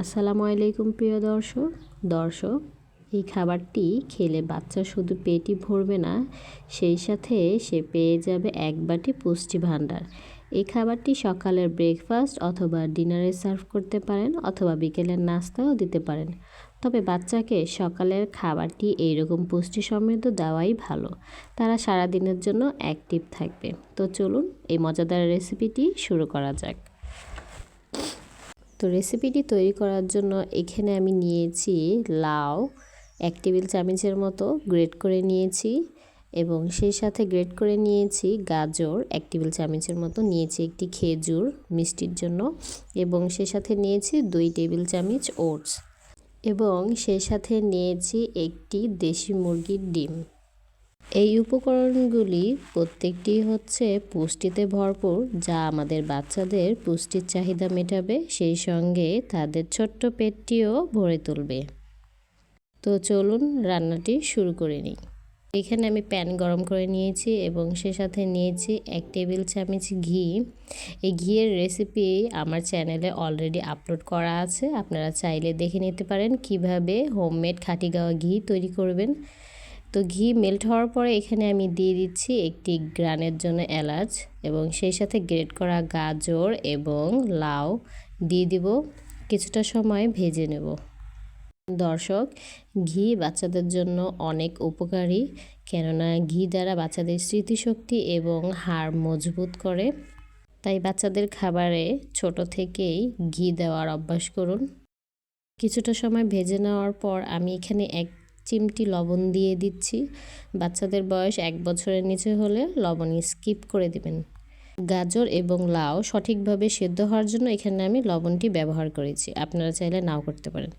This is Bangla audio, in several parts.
আসসালামু আলাইকুম, প্রিয় দর্শক। দর্শক, এই খাবারটি খেলে বাচ্চা শুধু পেটই ভরবে না, সেই সাথে সে পেয়ে যাবে এক বাটি পুষ্টি ভাণ্ডার। এই খাবারটি সকালের ব্রেকফাস্ট অথবা ডিনারে সার্ভ করতে পারেন অথবা বিকেলের নাস্তাও দিতে পারেন। তবে বাচ্চাকে সকালের খাবারটি এইরকম পুষ্টি সমৃদ্ধ দেওয়াই ভালো। তারা সারা দিনের জন্য অ্যাক্টিভ থাকবে। তো চলুন এই মজাদার রেসিপিটি শুরু করা যাক। তো রেসিপিটি তৈরি করার জন্য এখানে আমি নিয়েছি লাউ, এক টেবিল চামচের মতো গ্রেট করে নিয়েছি এবং সেই সাথে গ্রেট করে নিয়েছি গাজর, এক টেবিল চামচের মতো নিয়েছি একটি খেজুর মিষ্টির জন্য এবং সেই সাথে নিয়েছি দুই টেবিল চামচ ওটস এবং সেই সাথে নিয়েছি একটি দেশি মুরগির ডিম। এই উপকরণগুলি প্রত্যেকটি হচ্ছে পুষ্টিতে ভরপুর, যা আমাদের বাচ্চাদের পুষ্টির চাহিদা মেটাবে, সেই সঙ্গে তাদের ছোট্ট পেটটিও ভরে তুলবে। তো চলুন রান্নাটি শুরু করে নিই। এখানে আমি প্যান গরম করে নিয়েছি এবং সে সাথে নিয়েছি এক টেবিল চামচ ঘি। এই ঘিয়ের রেসিপি আমার চ্যানেলে অলরেডি আপলোড করা আছে, আপনারা চাইলে দেখে নিতে পারেন কীভাবে হোমমেড খাটি গাওয়া ঘি তৈরি করবেন। তো ঘি মেল্ট হওয়ার পরে এখানে আমি দিয়ে দিচ্ছি একটি গ্রানের জন্য এলাচ এবং সেই সাথে গ্রেট করা গাজর এবং লাউ দিয়ে দিব। কিছুটা সময় ভেজে নেব। দর্শক, ঘি বাচ্চাদের জন্য অনেক উপকারী, কেননা ঘি দ্বারা বাচ্চাদের স্মৃতিশক্তি এবং হাড় মজবুত করে। তাই বাচ্চাদের খাবারে ছোট থেকেই ঘি দেওয়ার অভ্যাস করুন। কিছুটা সময় ভেজে নেওয়ার পর আমি এখানে এক চিমটি লবণ দিয়ে দিচ্ছি। বাচ্চাদের বয়স এক বছরের নিচে হলে লবণ স্কিপ করে দেবেন। গাজর এবং লাউ সঠিকভাবে সেদ্ধ হওয়ার জন্য এখানে আমি লবণটি ব্যবহার করেছি। আপনারা চাইলে নাও করতে পারেন।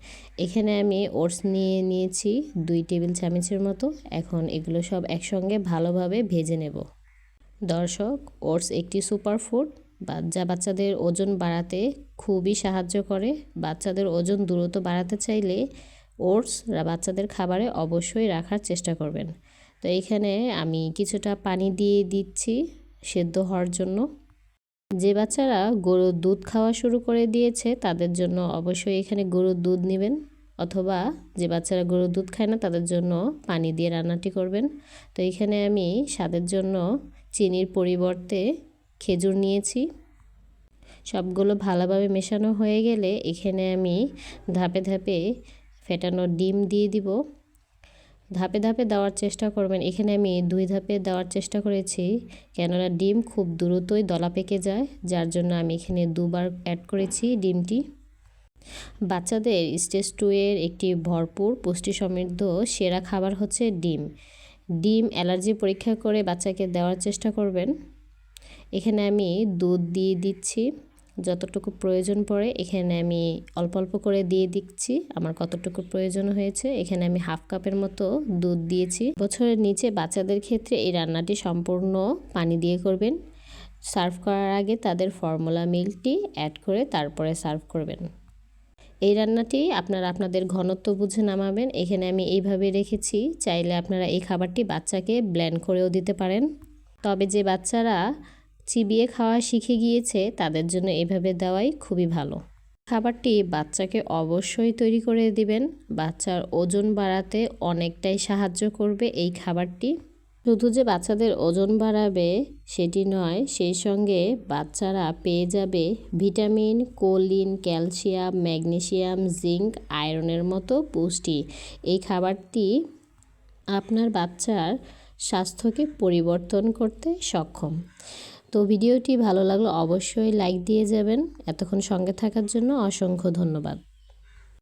এখানে আমি ওটস নিয়ে নিয়েছি দুই টেবিল চামচের মতো। এখন এগুলো সব একসঙ্গে ভালোভাবে ভেজে নেব। দর্শক, ওটস একটি সুপার ফুড যা বাচ্চাদের ওজন বাড়াতে খুবই সাহায্য করে। বাচ্চাদের ওজন দ্রুত বাড়াতে চাইলে ওটস বাচ্চাদের খাবারে অবশ্যই রাখার চেষ্টা করবেন। তো এইখানে আমি কিছুটা পানি দিয়ে দিচ্ছি সেদ্ধ হওয়ার জন্য। যে বাচ্চারা গরুর দুধ খাওয়া শুরু করে দিয়েছে, তাদের জন্য অবশ্যই এখানে গরুর দুধ নেবেন। অথবা যে বাচ্চারা গরুর দুধ খায় না, তাদের জন্য পানি দিয়ে রান্নাটি করবেন। তো এখানে আমি স্বাদের জন্য চিনির পরিবর্তে খেজুর নিয়েছি। সবগুলো ভালোভাবে মেশানো হয়ে গেলে এখানে আমি ধাপে ধাপে ফেটানো ডিম দিয়ে দিব। ধাপে ধাপে দেওয়ার চেষ্টা করবেন। এখানে আমি দুই ধাপে দেওয়ার চেষ্টা করেছি। কেননা ডিম খুব দ্রুতই দলা পেকে যায়, যার জন্য আমি এখানে দুবার অ্যাড করেছি ডিমটি। বাচ্চাদের স্টেজ টু এর একটি ভরপুর পুষ্টি সমৃদ্ধ সেরা খাবার হচ্ছে ডিম। ডিম অ্যালার্জি পরীক্ষা করে বাচ্চাকে দেওয়ার চেষ্টা করবেন। এখানে আমি দুধ দিয়ে দিচ্ছি। যতটুকু প্রয়োজন পড়ে, এখানে আমি অল্প অল্প করে দিয়ে দিচ্ছি। আমার কতটুকু প্রয়োজন হয়েছে, এখানে আমি হাফ কাপের মতো দুধ দিয়েছি। বছরের নিচে বাচ্চাদের ক্ষেত্রে এই রান্নাটি সম্পূর্ণ পানি দিয়ে করবেন। সার্ভ করার আগে তাদের ফর্মুলা মিল্কটি অ্যাড করে তারপরে সার্ভ করবেন। এই রান্নাটি আপনারা আপনাদের ঘনত্ব বুঝে নামাবেন। এখানে আমি এইভাবে রেখেছি, চাইলে আপনারা এই খাবারটি বাচ্চাকে ব্ল্যান্ড করেও দিতে পারেন। তবে যে বাচ্চারা চিবিয়ে খাওয়া শিখে গিয়েছে, তাদের জন্য এভাবে দেওয়াই খুবই ভালো। খাবারটি বাচ্চাকে অবশ্যই তৈরি করে দিবেন। বাচ্চার ওজন বাড়াতে অনেকটাই সাহায্য করবে এই খাবারটি। শুধু যে বাচ্চাদের ওজন বাড়াবে সেটি নয়, সেই সঙ্গে বাচ্চারা পেয়ে যাবে vitamin, choline, calcium magnesium zinc, আয়রনের মতো পুষ্টি। এই খাবারটি আপনার বাচ্চার স্বাস্থ্যকে পরিবর্তন করতে সক্ষম। তো ভিডিওটি ভালো লাগলে অবশ্যই লাইক দিয়ে যাবেন। এতক্ষণ সঙ্গে থাকার জন্য অসংখ্য ধন্যবাদ।